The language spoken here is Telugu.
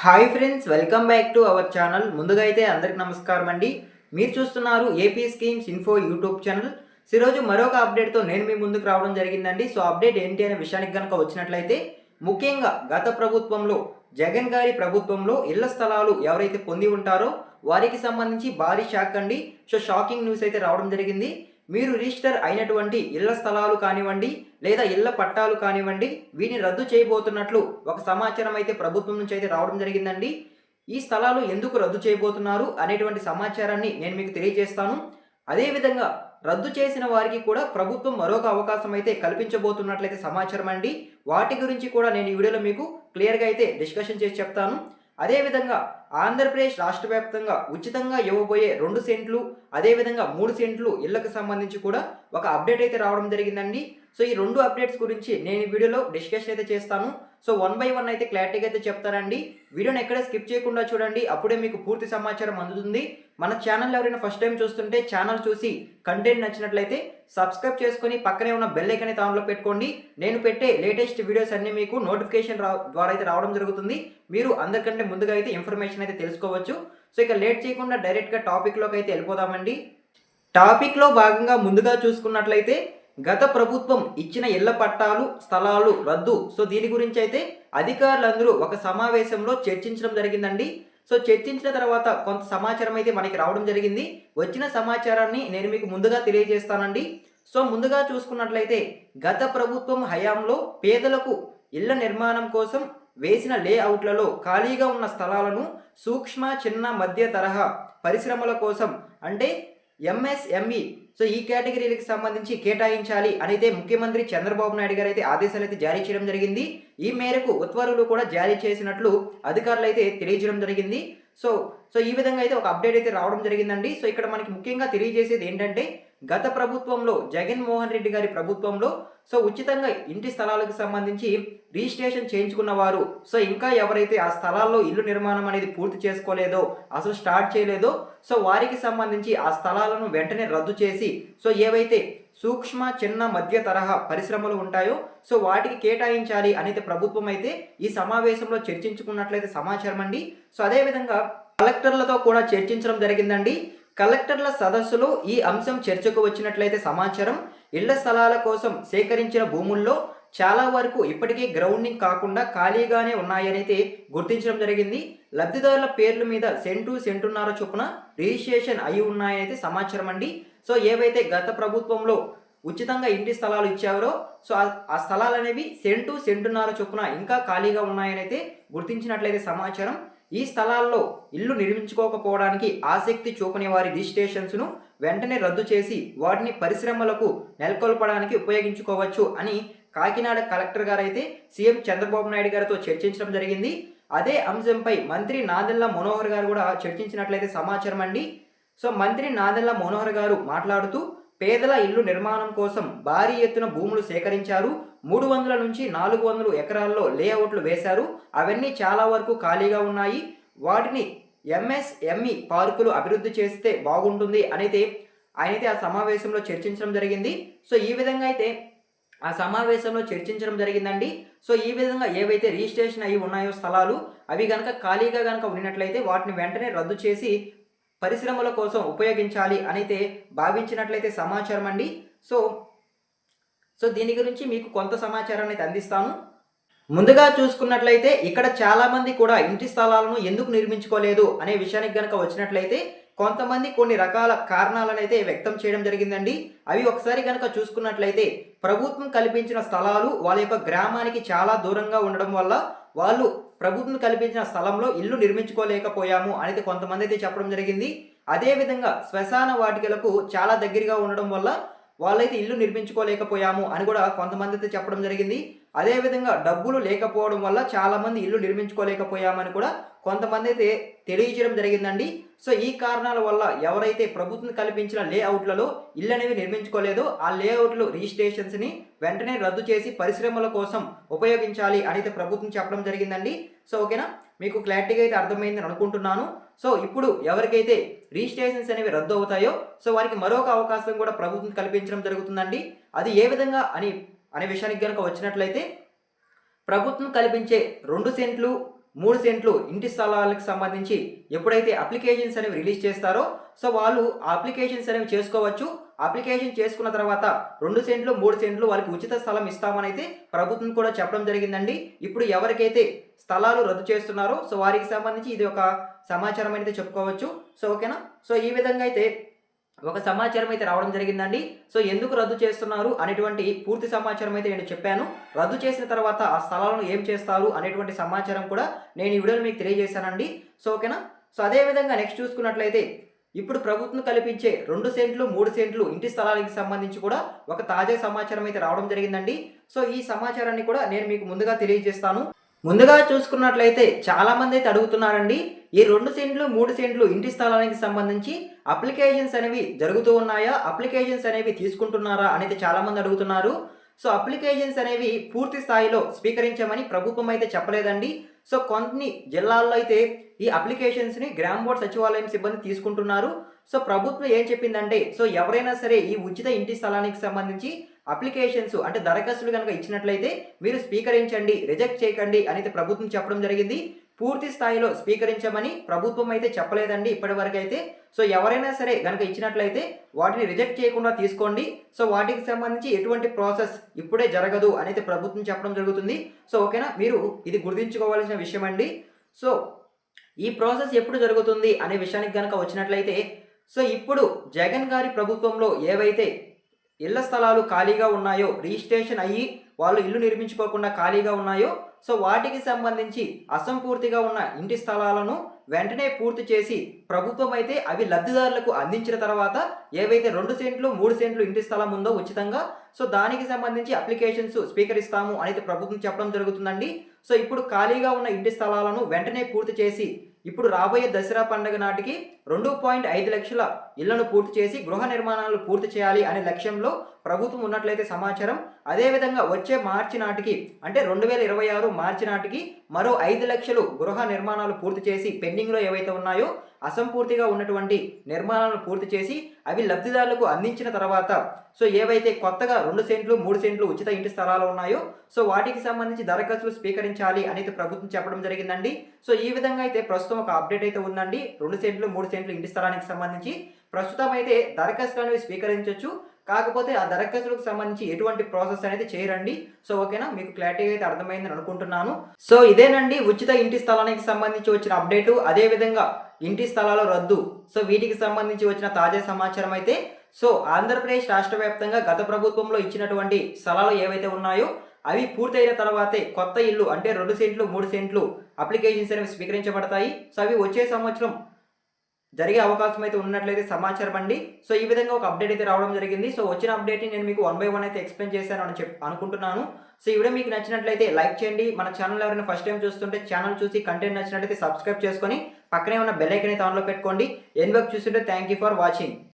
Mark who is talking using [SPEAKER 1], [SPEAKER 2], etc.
[SPEAKER 1] Hi friends welcome back to our channel. ముందుగా అయితే అందరికి నమస్కారం అండి. మీరు చూస్తున్నారు AP schemes info YouTube channel. ఈరోజు మరొక అప్డేట్తో నేను మీ ముందుకు రావడం జరిగిందండి. సో అప్డేట్ ఏంటి అనే విషయానికి కనుక వచ్చినట్లయితే ముఖ్యంగా గత ప్రభుత్వంలో జగన్ గారి ప్రభుత్వంలో ఇళ్ళ స్థలాలు ఎవరైతే పొంది ఉంటారో వారికి సంబంధించి భారీ షాక్ అండి. సో షాకింగ్ న్యూస్ అయితే రావడం జరిగింది. మీరు రిజిస్టర్ అయినటువంటి ఇళ్ళ స్థలాలు కానివ్వండి లేదా ఇళ్ళ పట్టాలు కానివ్వండి వీటిని రద్దు చేయబోతున్నట్లు ఒక సమాచారం అయితే ప్రభుత్వం నుంచి అయితే రావడం జరిగిందండి. ఈ స్థలాలు ఎందుకు రద్దు చేయబోతున్నారు అనేటువంటి సమాచారాన్ని నేను మీకు తెలియజేస్తాను. అదేవిధంగా రద్దు చేసిన వారికి కూడా ప్రభుత్వం మరొక అవకాశం అయితే కల్పించబోతున్నట్లయితే సమాచారం అండి వాటి గురించి కూడా నేను ఈ వీడియోలో మీకు క్లియర్గా అయితే డిస్కషన్ చేసి చెప్తాను. అదేవిధంగా ఆంధ్రప్రదేశ్ రాష్ట్ర వ్యాప్తంగా ఉచితంగా ఇవ్వబోయే రెండు సెంట్లు అదేవిధంగా మూడు సెంట్లు ఇళ్ళకు సంబంధించి కూడా ఒక అప్డేట్ అయితే రావడం జరిగిందండి. సో ఈ రెండు అప్డేట్స్ గురించి నేను ఈ వీడియోలో డిస్కషన్ అయితే చేస్తాను. సో వన్ బై వన్ అయితే క్లారిటీగా అయితే చెప్తారండి వీడియోని ఎక్కడ స్కిప్ చేయకుండా చూడండి. అప్పుడే మీకు పూర్తి సమాచారం అందుతుంది. మన ఛానల్ ఎవరైనా ఫస్ట్ టైం చూస్తుంటే ఛానల్ చూసి కంటెంట్ నచ్చినట్లయితే సబ్స్క్రైబ్ చేసుకొని పక్కనే ఉన్న బెల్ ఐకన్ అయితే ఆన్లో పెట్టుకోండి. నేను పెట్టే లేటెస్ట్ వీడియోస్ అన్ని మీకు నోటిఫికేషన్ ద్వారా అయితే రావడం జరుగుతుంది. మీరు అందరికంటే ముందుగా అయితే ఇన్ఫర్మేషన్ అయితే తెలుసుకోవచ్చు. సో ఇక లేట్ చేయకుండా డైరెక్ట్గా టాపిక్లోకి అయితే వెళ్ళిపోదామండి. టాపిక్లో భాగంగా ముందుగా చూసుకున్నట్లయితే గత ప్రభుత్వం ఇచ్చిన ఇళ్ళ పట్టాలు స్థలాలు రద్దు. సో దీని గురించి అయితే అధికారులందరూ ఒక సమావేశంలో చర్చించడం జరిగిందండి. సో చర్చించిన తర్వాత కొంత సమాచారం అయితే మనకి రావడం జరిగింది. వచ్చిన సమాచారాన్ని నేను మీకు ముందుగా తెలియజేస్తానండి. సో ముందుగా చూసుకున్నట్లయితే గత ప్రభుత్వం హయాంలో పేదలకు ఇళ్ళ నిర్మాణం కోసం వేసిన లేఅవుట్లలో ఖాళీగా ఉన్న స్థలాలను సూక్ష్మ చిన్న మధ్య తరహా పరిశ్రమల కోసం అంటే ఎంఎస్ఎంఈ సో ఈ కేటగిరీలకు సంబంధించి కేటాయించాలి అనేది ముఖ్యమంత్రి చంద్రబాబు నాయుడు గారు అయితే ఆదేశాలు అయితే జారీ చేయడం జరిగింది. ఈ మేరకు ఉత్తర్వులు కూడా జారీ చేసినట్లు అధికారులు అయితే తెలియజేయడం జరిగింది. సో సో ఈ విధంగా అయితే ఒక అప్డేట్ అయితే రావడం జరిగిందండి. సో ఇక్కడ మనకి ముఖ్యంగా తెలియజేసేది ఏంటంటే గత ప్రభుత్వంలో జగన్మోహన్ రెడ్డి గారి ప్రభుత్వంలో సో ఉచితంగా ఇంటి స్థలాలకు సంబంధించి రిజిస్ట్రేషన్ చేయించుకున్న వారు సో ఇంకా ఎవరైతే ఆ స్థలాల్లో ఇల్లు నిర్మాణం అనేది పూర్తి చేసుకోలేదో అసలు స్టార్ట్ చేయలేదో సో వారికి సంబంధించి ఆ స్థలాలను వెంటనే రద్దు చేసి సో ఏవైతే సూక్ష్మ చిన్న మధ్య తరహా పరిశ్రమలు ఉంటాయో సో వాటికి కేటాయించాలి అనేది ప్రభుత్వం అయితే ఈ సమావేశంలో చర్చించుకున్నట్లయితే సమాచారం అండి. సో అదేవిధంగా కలెక్టర్లతో కూడా చర్చించడం జరిగిందండి. కలెక్టర్ల సదస్సులో ఈ అంశం చర్చకు వచ్చినట్లయితే సమాచారం ఇళ్ళ స్థలాల కోసం సేకరించిన భూముల్లో చాలా వరకు ఇప్పటికీ గ్రౌండింగ్ కాకుండా ఖాళీగానే ఉన్నాయనైతే గుర్తించడం జరిగింది. లబ్ధిదారుల పేర్ల మీద సెంటు సెంటున్నర చొప్పున రిజిస్ట్రేషన్ అయి ఉన్నాయనైతే సమాచారం అండి. సో ఏవైతే గత ప్రభుత్వంలో ఉచితంగా ఇంటి స్థలాలు ఇచ్చారో సో ఆ స్థలాలు అనేవి సెంటు సెంటున్నర చొప్పున ఇంకా ఖాళీగా ఉన్నాయనైతే గుర్తించినట్లయితే సమాచారం. ఈ స్థలాల్లో ఇల్లు నిర్మించుకోకపోవడానికి ఆసక్తి చూపని వారి రిజిస్ట్రేషన్స్ను వెంటనే రద్దు చేసి వాటిని పరిశ్రమలకు నెలకొల్పడానికి ఉపయోగించుకోవచ్చు అని కాకినాడ కలెక్టర్ గారు అయితే సీఎం చంద్రబాబు నాయుడు గారితో చర్చించడం జరిగింది. అదే అంశంపై మంత్రి నాదెల్ల మనోహర్ గారు కూడా చర్చించినట్లయితే సమాచారం అండి. సో మంత్రి నాదెల్ల మనోహర్ గారు మాట్లాడుతూ పేదల ఇల్లు నిర్మాణం కోసం భారీ ఎత్తున భూములు సేకరించారు. మూడు వందల నుంచి నాలుగు వందల ఎకరాల్లో లేఅవుట్లు వేశారు. అవన్నీ చాలా వరకు ఖాళీగా ఉన్నాయి. వాటిని ఎంఎస్ఎంఈ పార్కులు అభివృద్ధి చేస్తే బాగుంటుంది అనైతే ఆయనైతే ఆ సమావేశంలో చర్చించడం జరిగింది. సో ఈ విధంగా అయితే ఆ సమావేశంలో చర్చించడం జరిగిందండి. సో ఈ విధంగా ఏవైతే రిజిస్ట్రేషన్ అయి ఉన్నాయో స్థలాలు అవి కనుక ఖాళీగా కనుక ఉన్నట్లయితే వాటిని వెంటనే రద్దు చేసి పరిశ్రమల కోసం ఉపయోగించాలి అనైతే భావించినట్లయితే సమాచారం అండి. సో సో దీని గురించి మీకు కొంత సమాచారాన్ని అయితే అందిస్తాను. ముందుగా చూసుకున్నట్లయితే ఇక్కడ చాలామంది కూడా ఇంటి స్థలాలను ఎందుకు నిర్మించుకోలేదు అనే విషయానికి కనుక వచ్చినట్లయితే కొంతమంది కొన్ని రకాల కారణాలను అయితే వ్యక్తం చేయడం జరిగిందండి. అవి ఒకసారి కనుక చూసుకున్నట్లయితే ప్రభుత్వం కల్పించిన స్థలాలు వాళ్ళ యొక్క గ్రామానికి చాలా దూరంగా ఉండడం వల్ల వాళ్ళు ప్రభుత్వం కల్పించిన స్థలంలో ఇల్లు నిర్మించుకోలేకపోయాము అనేది కొంతమంది అయితే చెప్పడం జరిగింది. అదేవిధంగా శ్మశాన వాటికలకు చాలా దగ్గరగా ఉండడం వల్ల వాళ్ళైతే ఇల్లు నిర్మించుకోలేకపోయాము అని కూడా కొంతమంది అయితే చెప్పడం జరిగింది. అదేవిధంగా డబ్బులు లేకపోవడం వల్ల చాలామంది ఇల్లు నిర్మించుకోలేకపోయామని కూడా కొంతమంది అయితే తెలియజేయడం జరిగిందండి. సో ఈ కారణాల వల్ల ఎవరైతే ప్రభుత్వం కల్పించిన లేఅవుట్లలో ఇల్లు అనేవి నిర్మించుకోలేదో ఆ లేఅవుట్లు రిజిస్ట్రేషన్స్ని వెంటనే రద్దు చేసి పరిశ్రమల కోసం ఉపయోగించాలి అనేది ప్రభుత్వం చెప్పడం జరిగిందండి. సో ఓకేనా? మీకు క్లారిటీగా అయితే అర్థమైందని అనుకుంటున్నాను. సో ఇప్పుడు ఎవరికైతే రిజిస్ట్రేషన్స్ అనేవి రద్దు అవుతాయో సో వారికి మరొక అవకాశం కూడా ప్రభుత్వం కల్పించడం జరుగుతుందండి. అది ఏ విధంగా అని అనే విషయానికి కనుక వచ్చినట్లయితే ప్రభుత్వం కల్పించే రెండు సెంట్లు మూడు సెంట్లు ఇంటి స్థలాలకు సంబంధించి ఎప్పుడైతే అప్లికేషన్స్ అనేవి రిలీజ్ చేస్తారో సో వాళ్ళు ఆ అప్లికేషన్స్ అనేవి చేసుకోవచ్చు. అప్లికేషన్ చేసుకున్న తర్వాత రెండు సెంట్లు మూడు సెంట్లు వాళ్ళకి ఉచిత స్థలం ఇస్తామని అయితే ప్రభుత్వం కూడా చెప్పడం జరిగిందండి. ఇప్పుడు ఎవరికైతే స్థలాలు రద్దు చేస్తున్నారో సో వారికి సంబంధించి ఇది ఒక సమాచారం అయితే చెప్పుకోవచ్చు. సో ఓకేనా? సో ఈ విధంగా అయితే ఒక సమాచారం అయితే రావడం జరిగిందండి. సో ఎందుకు రద్దు చేస్తున్నారు అనేటువంటి పూర్తి సమాచారం అయితే నేను చెప్పాను. రద్దు చేసిన తర్వాత ఆ స్థలాలను ఏం చేస్తారు అనేటువంటి సమాచారం కూడా నేను ఈ వీడియోలో మీకు తెలియజేశానండి. సో ఓకేనా? సో అదే విధంగా నెక్స్ట్ చూసుకున్నట్లయితే ఇప్పుడు ప్రభుత్వం కల్పించే రెండు సెంట్లు మూడు సెంట్లు ఇంటి స్థలాలకి సంబంధించి కూడా ఒక తాజా సమాచారం అయితే రావడం జరిగిందండి. సో ఈ సమాచారాన్ని కూడా నేను మీకు ముందుగా తెలియజేస్తాను. ముందుగా చూసుకున్నట్లయితే చాలా మంది అయితే అడుగుతున్నారండి ఈ రెండు సెంట్లు మూడు సెంట్లు ఇంటి స్థలానికి సంబంధించి అప్లికేషన్స్ అనేవి జరుగుతూ ఉన్నాయా? అప్లికేషన్స్ అనేవి తీసుకుంటున్నారా అనేది చాలా మంది అడుగుతున్నారు. సో అప్లికేషన్స్ అనేవి పూర్తి స్థాయిలో స్వీకరించమని ప్రభుత్వం అయితే చెప్పలేదండి. సో కొన్ని జిల్లాల్లో అయితే ఈ అప్లికేషన్స్ని గ్రామ్ బోర్డ్ సచివాలయం సిబ్బంది తీసుకుంటున్నారు. సో ప్రభుత్వం ఏం చెప్పిందంటే సో ఎవరైనా సరే ఈ ఉచిత ఇంటి స్థలానికి సంబంధించి అప్లికేషన్స్ అంటే దరఖాస్తులు కనుక ఇచ్చినట్లయితే మీరు స్వీకరించండి రిజెక్ట్ చేయకండి అనేది ప్రభుత్వం చెప్పడం జరిగింది. పూర్తి స్థాయిలో స్వీకరించమని ప్రభుత్వం అయితే చెప్పలేదండి ఇప్పటివరకైతే. అయితే సో ఎవరైనా సరే కనుక ఇచ్చినట్లయితే వాటిని రిజెక్ట్ చేయకుండా తీసుకోండి. సో వాటికి సంబంధించి ఎటువంటి ప్రాసెస్ ఇప్పుడే జరగదు అనేది ప్రభుత్వం చెప్పడం జరుగుతుంది. సో ఓకేనా? మీరు ఇది గుర్తుంచుకోవాల్సిన విషయం అండి సో ఈ ప్రాసెస్ ఎప్పుడు జరుగుతుంది అనే విషయానికి కనుక వచ్చినట్లయితే సో ఇప్పుడు జగన్ గారి ప్రభుత్వంలో ఏవైతే ఇళ్ళ స్థలాలు ఖాళీగా ఉన్నాయో రిజిస్ట్రేషన్ అయ్యి వాళ్ళు ఇల్లు నిర్మించుకోకుండా ఖాళీగా ఉన్నాయో సో వాటికి సంబంధించి అసంపూర్తిగా ఉన్న ఇంటి స్థలాలను వెంటనే పూర్తి చేసి ప్రభుత్వం అయితే అవి లబ్ధిదారులకు అందించిన తర్వాత ఏవైతే రెండు సెంట్లు మూడు సెంట్లు ఇంటి స్థలం ఉందో ఉచితంగా సో దానికి సంబంధించి అప్లికేషన్స్ స్వీకరిస్తాము అనేది ప్రభుత్వం చెప్పడం జరుగుతుందండి. సో ఇప్పుడు ఖాళీగా ఉన్న ఇంటి స్థలాలను వెంటనే పూర్తి చేసి ఇప్పుడు రాబోయే దసరా పండుగ నాటికి రెండు పాయింట్ ఐదు లక్షల ఇళ్ళను పూర్తి చేసి గృహ నిర్మాణాలు పూర్తి చేయాలి అనే లక్ష్యంలో ప్రభుత్వం ఉన్నట్లయితే సమాచారం అదేవిధంగా వచ్చే మార్చి నాటికి అంటే రెండు వేల ఇరవై ఆరు మార్చి నాటికి మరో ఐదు లక్షలు గృహ నిర్మాణాలు పూర్తి చేసి పెండింగ్లో ఏవైతే ఉన్నాయో అసంపూర్తిగా ఉన్నటువంటి నిర్మాణాలను పూర్తి చేసి అవి లబ్ధిదారులకు అందించిన తర్వాత సో ఏవైతే కొత్తగా రెండు సెంట్లు మూడు సెంట్లు ఉచిత ఇంటి స్థలాలు ఉన్నాయో సో వాటికి సంబంధించి దరఖాస్తులు స్వీకరించాలి అనేది ప్రభుత్వం చెప్పడం జరిగిందండి. సో ఈ విధంగా అయితే ప్రస్తుతం ఒక అప్డేట్ అయితే ఉందండి. రెండు సెంట్లు మూడు సెంట్లు ఇంటి స్థలానికి సంబంధించి. ప్రస్తుతం అయితే దరఖాస్తులు అనేవి స్వీకరించవచ్చు కాకపోతే ఆ దరఖాస్తులకు సంబంధించి ఎటువంటి ప్రాసెస్ అనేది చేయరండి. సో ఓకేనా? మీకు క్లారిటీ అయితే అర్థమైందని అనుకుంటున్నాను. సో ఇదేనండి ఉచిత ఇంటి స్థలానికి సంబంధించి వచ్చిన అప్డేటు. అదేవిధంగా ఇంటి స్థలాల రద్దు. సో వీటికి సంబంధించి వచ్చిన తాజా సమాచారం అయితే. సో ఆంధ్రప్రదేశ్ రాష్ట్ర వ్యాప్తంగా గత ప్రభుత్వంలో ఇచ్చినటువంటి స్థలాలు ఏవైతే ఉన్నాయో అవి పూర్తయిన తర్వాతే కొత్త ఇల్లు అంటే రెండు సెంట్లు మూడు సెంట్లు అప్లికేషన్స్ అనేవి స్వీకరించబడతాయి. సో అవి వచ్చే సంవత్సరం జరిగే అవకాశం అయితే ఉన్నట్లయితే సమాచారం అండి. సో ఈ విధంగా ఒక అప్డేట్ అయితే రావడం జరిగింది. సో వచ్చిన అప్డేట్ని నేను మీకు వన్ బై వన్ అయితే ఎక్స్ప్లెయిన్ చేశాను అని చెప్ అనుకుంటున్నాను. సో ఈ వీడియో మీకు నచ్చినట్లయితే లైక్ చేయండి. మన ఛానల్ ఎవరైనా ఫస్ట్ టైం చూస్తుంటే ఛానల్ చూసి కంటెంట్ నచ్చినట్లయితే సబ్స్క్రైబ్ చేసుకొని పక్కనే ఉన్న బెల్ ఐకన్ అయితే ఆన్లో పెట్టుకోండి. ఎన్ వర్క్ చూస్తుంటే థ్యాంక్ యూ ఫర్ వాచింగ్.